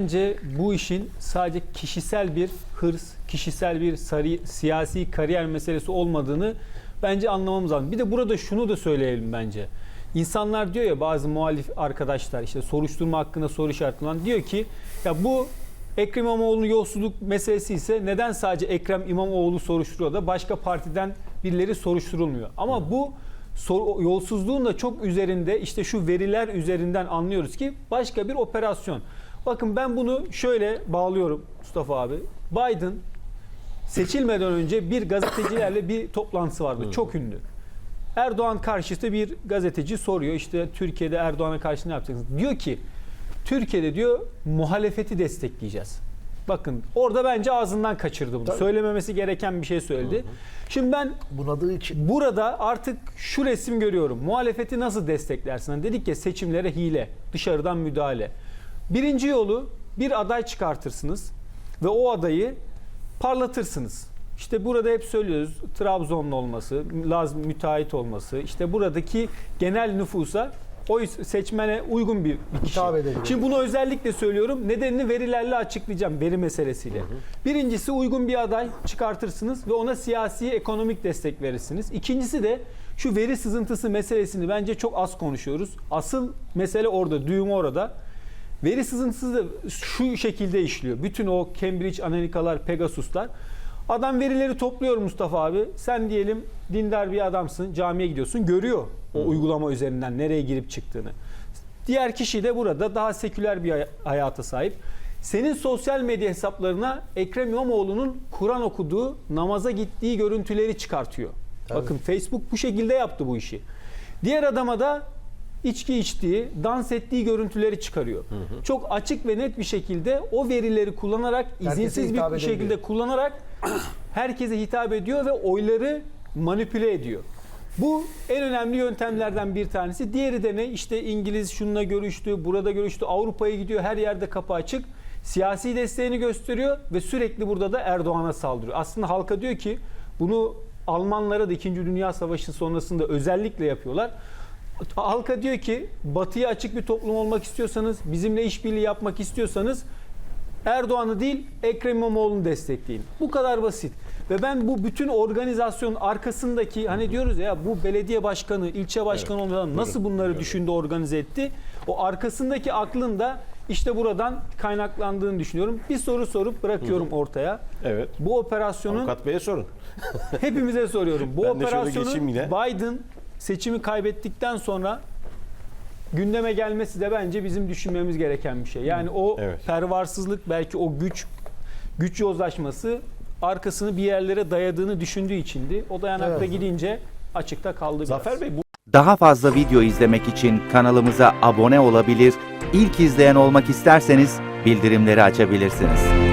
Bence bu işin sadece kişisel bir hırs, kişisel bir sarı, siyasi kariyer meselesi olmadığını bence anlamamız lazım. Bir de burada şunu da söyleyelim bence. İnsanlar diyor ya bazı muhalif arkadaşlar işte soruşturma hakkında soru işareti olan diyor ki ya bu Ekrem İmamoğlu'nun yolsuzluk meselesi ise neden sadece Ekrem İmamoğlu soruşturuyor da başka partiden birileri soruşturulmuyor. Ama bu sor- yolsuzluğun da çok üzerinde işte şu veriler üzerinden anlıyoruz ki başka bir operasyon. Bakın ben bunu şöyle bağlıyorum Mustafa abi. Biden seçilmeden önce bir gazetecilerle bir toplantısı vardı. Çok ünlü. Erdoğan karşıtı bir gazeteci soruyor işte Türkiye'de Erdoğan'a karşı ne yapacaksınız? Diyor ki Türkiye'de diyor muhalefeti destekleyeceğiz. Bakın orada bence ağzından kaçırdı bunu. Tabii. Söylememesi gereken bir şey söyledi. Şimdi ben Bunadığı için. Burada artık şu resim görüyorum. Muhalefeti nasıl desteklersin? Hani dedik ya seçimlere hile, dışarıdan müdahale. Birinci yolu bir aday çıkartırsınız ve o adayı parlatırsınız. İşte burada hep söylüyoruz Trabzonlu olması, Laz müteahhit olması, işte buradaki genel nüfusa oy seçmene uygun bir, bir kişi. Şimdi bunu özellikle söylüyorum. Nedenini verilerle açıklayacağım. Veri meselesiyle. Birincisi uygun bir aday çıkartırsınız ve ona siyasi ekonomik destek verirsiniz. İkincisi de şu veri sızıntısı meselesini bence çok az konuşuyoruz. Asıl mesele orada, düğüm orada. Veri sızıntısı da şu şekilde işliyor. Bütün o Cambridge Analytica'lar, Pegasus'lar. Adam verileri topluyor Mustafa abi. Sen diyelim dindar bir adamsın, camiye gidiyorsun, görüyor o uygulama üzerinden nereye girip çıktığını. Diğer kişi de burada daha seküler bir hay- hayata sahip. Senin sosyal medya hesaplarına Ekrem İmamoğlu'nun Kur'an okuduğu, namaza gittiği görüntüleri çıkartıyor. Tabii. Bakın Facebook bu şekilde yaptı bu işi. Diğer adama da içki içtiği, dans ettiği görüntüleri çıkarıyor. Çok açık ve net bir şekilde o verileri kullanarak, Herkese izinsiz bir edebiliyor. şekilde kullanarak herkese hitap ediyor ve oyları manipüle ediyor. Bu en önemli yöntemlerden bir tanesi. Diğeri de ne? İşte İngiliz şununla görüştü, burada görüştü, Avrupa'ya gidiyor, her yerde kapı açık. Siyasi desteğini gösteriyor ve sürekli burada da Erdoğan'a saldırıyor. Aslında halka diyor ki bunu Almanlara da 2. Dünya Savaşı sonrasında özellikle yapıyorlar. Halka diyor ki batıya açık bir toplum olmak istiyorsanız, bizimle işbirliği yapmak istiyorsanız Erdoğan'ı değil Ekrem İmamoğlu'nu destekleyin. Bu kadar basit. Ve ben bu bütün organizasyonun arkasındaki hani diyoruz ya bu belediye başkanı, ilçe başkanı olmadan nasıl bunları düşündü, organize etti? O arkasındaki aklın da işte buradan kaynaklandığını düşünüyorum. Bir soru sorup bırakıyorum ortaya. Evet. Bu operasyonun Avukat Bey'e sorun. hepimize soruyorum. Bu operasyonun. Biden seçimi kaybettikten sonra gündeme gelmesi de bence bizim düşünmemiz gereken bir şey. Yani o Evet. pervarsızlık belki o güç güç yozlaşması arkasını bir yerlere dayadığını düşündüğü içindi. O dayanakta Evet. gidince açıkta kaldı biraz. Zafer Bey bu Daha fazla video izlemek için kanalımıza abone olabilir, ilk izleyen olmak isterseniz bildirimleri açabilirsiniz.